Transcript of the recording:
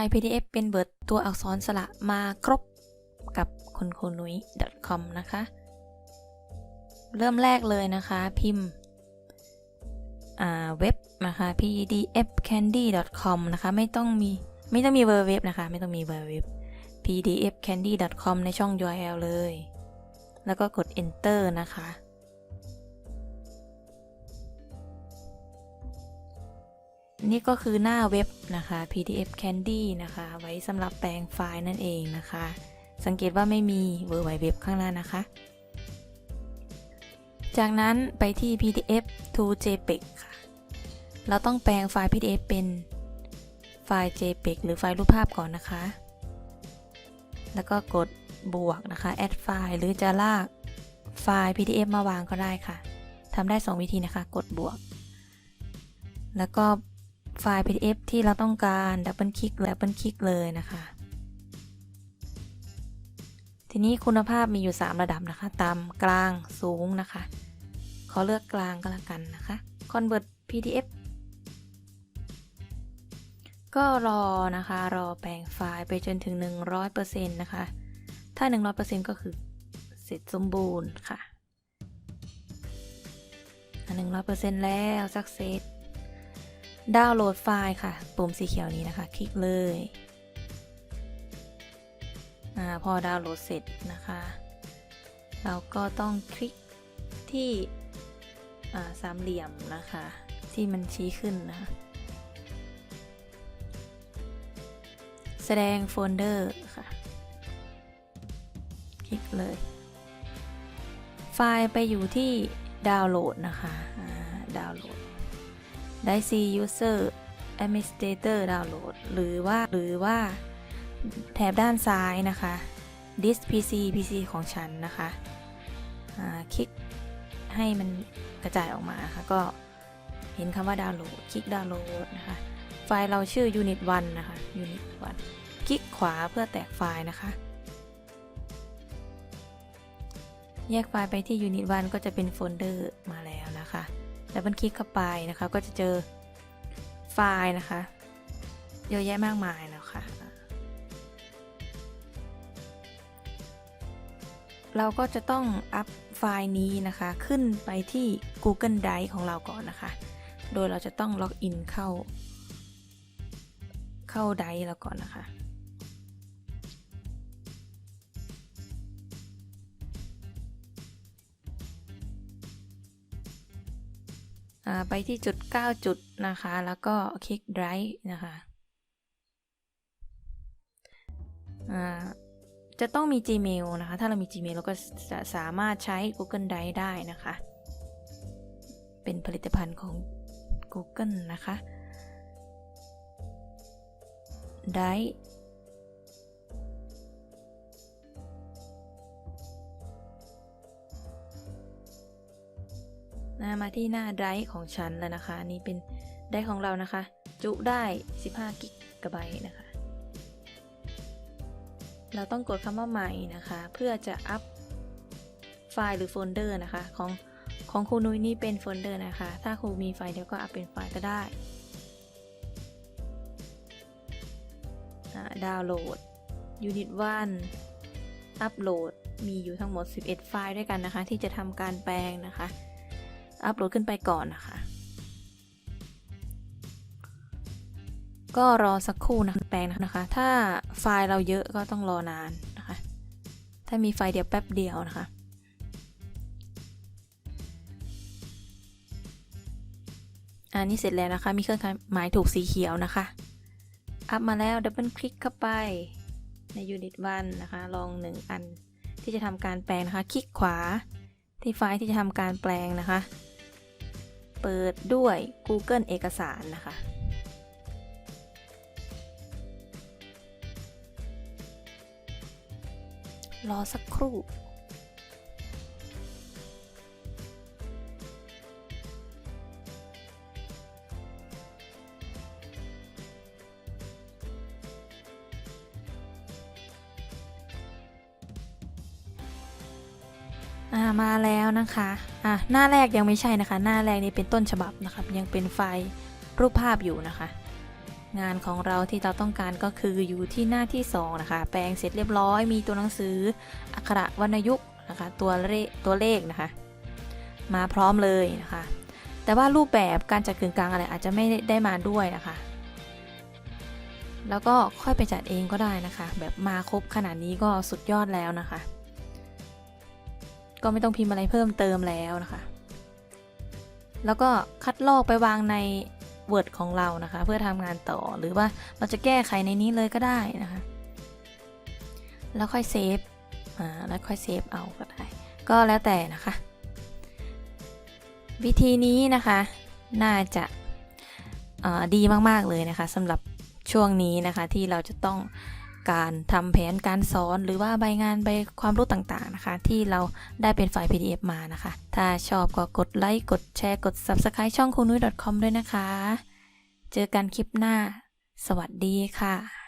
ลง PDF เป็นเบิร์ดตัวอักษรสระมาครบกับคนโคนุย .com นะคะ เริ่มแรกเลยนะคะ พิมพ์อ่าเว็บนะคะ pdfcandy.com นะคะ ไม่ต้องมี ไม่ต้องมีเวอร์เว็บนะคะ ไม่ต้องมีเวอร์เว็บ pdfcandy.com ในช่อง URL เลย แล้วก็กด enter นะคะ นี่ก็คือหน้าเว็บนะคะ pdf candy นะคะ ไว้สำหรับแปลงไฟล์นั่นเองนะคะ สังเกตว่าไม่มีเวอร์ไวเว็บข้างหน้านะคะ จากนั้นไปที่ pdf to jpeg ค่ะ เราต้องแปลงไฟล์ pdf เป็นไฟล์ jpeg หรือไฟล์รูปภาพก่อนนะคะ แล้วก็กดบวกนะคะ add file หรือจะลากไฟล์ pdf มาวางก็ได้ค่ะทำได้ 2 วิธีนะคะ กดบวก แล้วก็ ไฟล์ PDF ที่เราต้องการดับเบิลคลิกดับเบิลคลิกเลยนะคะ ทีนี้คุณภาพมีอยู่ 3 ระดับนะคะ ต่ำกลางสูงนะคะ ขอเลือกกลางก็แล้วกันนะคะ Convert PDF ก็รอนะคะ รอแปลงไฟล์ไปจนถึง 100%นะคะ ถ้า 100%ก็คือเสร็จสมบูรณ์ค่ะอะ100%แล้วสักเซต ดาวน์โหลดไฟล์ค่ะ ปุ่มสีเขียวนี้นะคะ คลิกเลยอาพอดาวน์โหลดเสร็จนะคะ เราก็ต้องคลิกที่อ่าสามเหลี่ยมนะคะ ที่มันชี้ขึ้นนะคะแสดงโฟลเดอร์ค่ะ คลิกเลย ไฟล์ไปอยู่ที่ดาวน์โหลดนะคะอ่าดาวน์โหลด ได้ C user administrator download หรือว่าหรือว่าแถบด้านซ้ายนะคะ this PC PC ของฉันนะคะอ่าคลิกให้มันกระจายออกมาค่ะก็เห็นคำว่าดาวน์โหลด คลิกดาวน์โหลดนะคะ ไฟล์เราชื่อ unit 1 นะคะ unit 1 คลิกขวาเพื่อแตกไฟล์นะคะ แยกไฟล์ไปที่ unit 1 ก็จะเป็นโฟลเดอร์มาแล้ว ดับเบิลคลิกเข้าไปนะคะ ก็จะเจอไฟล์นะคะ เยอะแยะมากมายแล้วค่ะเราก็จะต้องอัพไฟล์นี้นะคะ ขึ้นไปที่ Google Drive ของเราก่อนนะคะ โดยเราจะต้องล็อกอินเข้า เข้า Drive เราก่อนนะคะ ไปที่จุด 9 จุดนะคะ แล้วก็คลิก Drive นะคะอ่าจะต้องมี Gmail นะคะ ถ้าเรามี Gmail เราก็จะสามารถใช้ Google Drive ได้นะคะ เป็นผลิตภัณฑ์ของ Google นะคะ Drive นะมาที่หน้าไดรฟ์ของฉันแล้วนะคะนนี้เป็นไดรฟ์ของเรานะคะ จุได้ 15 กิกะไบต์นะคะ เราต้องกดคำว่าใหม่นะคะ เพื่อจะอัพไฟล์หรือโฟลเดอร์นะคะ ของของครูนุ้ยนี่เป็นโฟลเดอร์นะคะ ถ้าครูมีไฟล์เดียวก็อัพเป็นไฟล์ก็ได้ดาวน์โหลด Unit 1อัปโหลดมีอยู่ทั้งหมด 11 ไฟล์ด้วยกันนะคะ ที่จะทำการแปลงนะคะ อัปโหลดขึ้นไปก่อนนะคะ ก็รอสักครู่นะแปลงนะคะ ถ้าไฟล์เราเยอะก็ต้องรอนานนะคะ ถ้ามีไฟล์เดียวแป๊บเดียวนะคะอันนี้เสร็จแล้วนะคะ มีเครื่องหมายถูกสีเขียวนะคะ อัพมาแล้วดับเบิลคลิกเข้าไปใน Unit 1นะคะ ลอง 1 อันที่จะทำการแปลงนะคะ คลิกขวาที่ไฟล์ที่จะทำการแปลงนะคะ เปิดด้วย Google เอกสารนะคะ รอสักครู่ อ่ามาแล้วนะคะอะหน้าแรกยังไม่ใช่นะคะ หน้าแรกนี่เป็นต้นฉบับนะครับ ยังเป็นไฟล์รูปภาพอยู่นะคะ งานของเราที่เราต้องการก็คืออยู่ที่หน้าที่ 2 นะคะ แปลงเสร็จเรียบร้อย มีตัวหนังสือ อักขระวรรณยุกต์นะคะ ตัวเลขตัวเลขนะคะ มาพร้อมเลยนะคะ แต่ว่ารูปแบบการจัดกึ่งกลางอะไรอาจจะไม่ได้มาด้วยนะคะแล้วก็ค่อยไปจัดเองก็ได้นะคะ แบบมาครบขนาดนี้ก็สุดยอดแล้วนะคะ ก็ไม่ต้องพิมพ์อะไรเพิ่มเติมแล้วนะคะ แล้วก็คัดลอกไปวางใน Word ของเรานะคะ เพื่อทำงานต่อหรือว่าเราจะแก้ไขในนี้เลยก็ได้นะคะ แล้วค่อยเซฟอ่าแล้วค่อยเซฟเอาก็ได้ ก็แล้วแต่นะคะ วิธีนี้นะคะ น่าจะาดีมาก ๆ เลยนะคะสำหรับช่วงนี้นะคะที่เราจะต้อง การทำแผนการสอนหรือว่าใบงานใบความรู้ต่างๆนะคะ ที่เราได้เป็นไฟล์ PDF มานะคะ ถ้าชอบก็กดไลค์กดแชร์กด Subscribe ช่องคุณนุ้ย .com ด้วยนะคะ เจอกันคลิปหน้า สวัสดีค่ะ